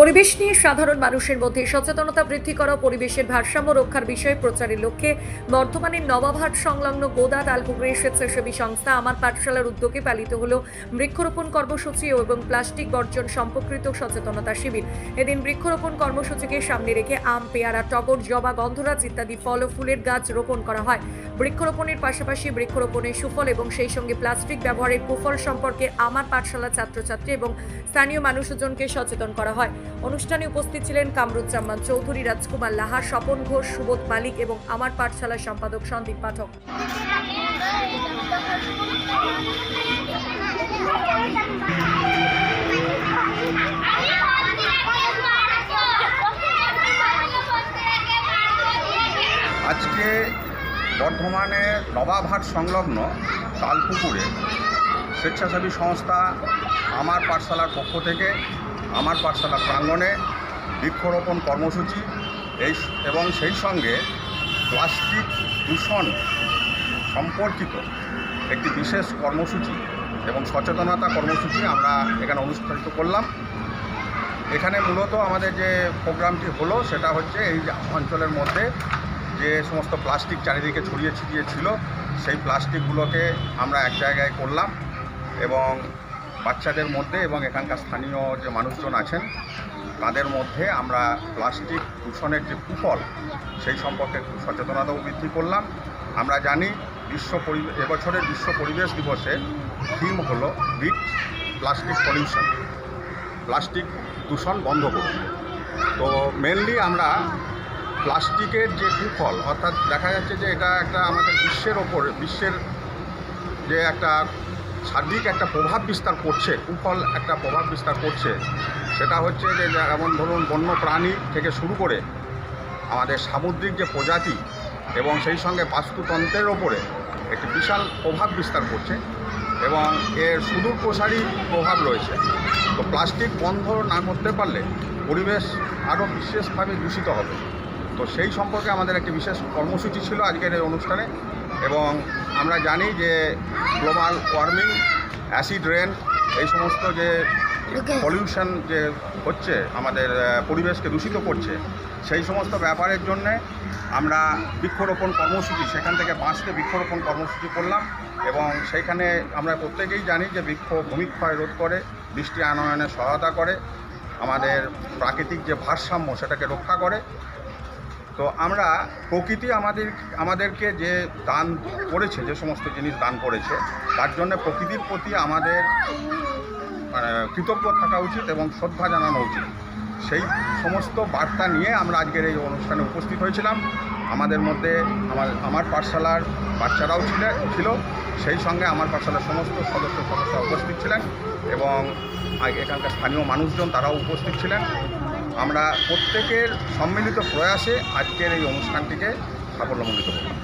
পরিবেশ নিয়ে সাধারণ মানুষের মধ্যে সচেতনতা বৃদ্ধি করা, পরিবেশের ভারসাম্য রক্ষার বিষয়ে প্রচারের লক্ষ্যে বর্ধমানের নবাবহাট সংলগ্ন গোদা তালপুকুরের স্বেচ্ছাসেবী সংস্থা আমার পাঠশালার উদ্যোগে পালিত হল বৃক্ষরোপণ কর্মসূচি এবং প্লাস্টিক বর্জন সম্পর্কিত সচেতনতা শিবির। এদিন বৃক্ষরোপণ কর্মসূচিকে সামনে রেখে আম, পেয়ারা, টগর, জবা, গন্ধরাজ ইত্যাদি ফল ও ফুলের গাছ রোপণ করা হয়। বৃক্ষরোপণের পাশাপাশি বৃক্ষরোপণের সুফল এবং সেই সঙ্গে প্লাস্টিক ব্যবহারের কুফল সম্পর্কে আমার পাঠশালা ছাত্রছাত্রী এবং স্থানীয় মানুষজনকে সচেতন করা হয়। অনুষ্ঠানে উপস্থিত ছিলেন কামরুজ্জামান চৌধুরী, রাজকুমার লাহা, স্বপন ঘোষ, সুবোধ মালিক এবং আমার পাঠশালার সম্পাদক সন্দীপ পাঠক। আজকে বর্ধমানে নবাবহাট সংলগ্ন তালপুকুরে স্বেচ্ছাসেবী সংস্থা আমার পাঠশালার পক্ষ থেকে, আমার পাঠশালা প্রাঙ্গণে বৃক্ষরোপণ কর্মসূচি, এই এবং সেই সঙ্গে প্লাস্টিক দূষণ সম্পর্কিত একটি বিশেষ কর্মসূচি এবং সচেতনতা কর্মসূচি আমরা এখানে অনুষ্ঠিত করলাম। এখানে মূলত আমাদের যে প্রোগ্রামটি হলো সেটা হচ্ছে এই অঞ্চলের মধ্যে যে সমস্ত প্লাস্টিক চারিদিকে ছড়িয়ে ছিটিয়ে ছিল, সেই প্লাস্টিকগুলোকে আমরা এক জায়গায় করলাম এবং বাচ্চাদের মধ্যে এবং এখানকার স্থানীয় যে মানুষজন আছেন, তাদের মধ্যে আমরা প্লাস্টিক দূষণের যে কুফল, সেই সম্পর্কে সচেতনতাও বৃদ্ধি করলাম। আমরা জানি বিশ্ব এবছরের বিশ্ব পরিবেশ দিবসে থিম হলো বিট প্লাস্টিক পলিউশন। প্লাস্টিক দূষণ বন্ধ করুন। তো মেনলি আমরা প্লাস্টিকের যে কুফল অর্থাৎ দেখা যাচ্ছে যে এটা একটা আমাদের বিশ্বের ওপর, বিশ্বের যে একটা সার্বিক একটা প্রভাব বিস্তার করছে কুফল একটা প্রভাব বিস্তার করছে, সেটা হচ্ছে যে যেমন ধরুন বন্য প্রাণী থেকে শুরু করে আমাদের সামুদ্রিক যে প্রজাতি এবং সেই সঙ্গে বাস্তুতন্ত্রের ওপরে একটি বিশাল প্রভাব বিস্তার করছে এবং এর সুদূর প্রসারী প্রভাব রয়েছে। তো প্লাস্টিক বন্ধ না করতে পারলে পরিবেশ আরও বিশেষভাবে দূষিত হবে। তো সেই সম্পর্কে আমাদের একটি বিশেষ কর্মসূচি ছিল আজকের এই অনুষ্ঠানে। এবং আমরা জানি যে গ্লোবাল ওয়ার্মিং, অ্যাসিড রেন, এই সমস্ত যে পলিউশন যে হচ্ছে, আমাদের পরিবেশকে দূষিত করছে, সেই সমস্ত ব্যাপারের জন্যে আমরা বৃক্ষরোপণ কর্মসূচি, সেখান থেকে বাঁচতে বৃক্ষরোপণ কর্মসূচি করলাম। এবং সেইখানে আমরা প্রত্যেকেই জানি যে বৃক্ষ ভূমিক্ষয় রোধ করে, বৃষ্টি আনয়নে সহায়তা করে, আমাদের প্রাকৃতিক যে ভারসাম্য, সেটাকে রক্ষা করে তো আমরা প্রকৃতি আমাদের আমাদেরকে যে দান করেছে যে সমস্ত জিনিস দান করেছে তার জন্য প্রকৃতির প্রতি আমাদের মানে, কৃতজ্ঞ থাকা উচিত এবং শ্রদ্ধা জানানো উচিত। সেই সমস্ত বার্তা নিয়ে আমরা আজকের এই অনুষ্ঠানে উপস্থিত হয়েছিলাম। আমাদের মধ্যে আমার আমার পাঠশালার বাচ্চারাও ছিল ছিল। সেই সঙ্গে আমার পাঠশালার সমস্ত সদস্য সদস্য উপস্থিত ছিলেন এবং এখানকার স্থানীয় মানুষজন তারাও উপস্থিত ছিলেন। আমরা প্রত্যেকের সম্মিলিত প্রয়াসে আজকের এই অনুষ্ঠানটিকে সাফল্যমণ্ডিত করলাম।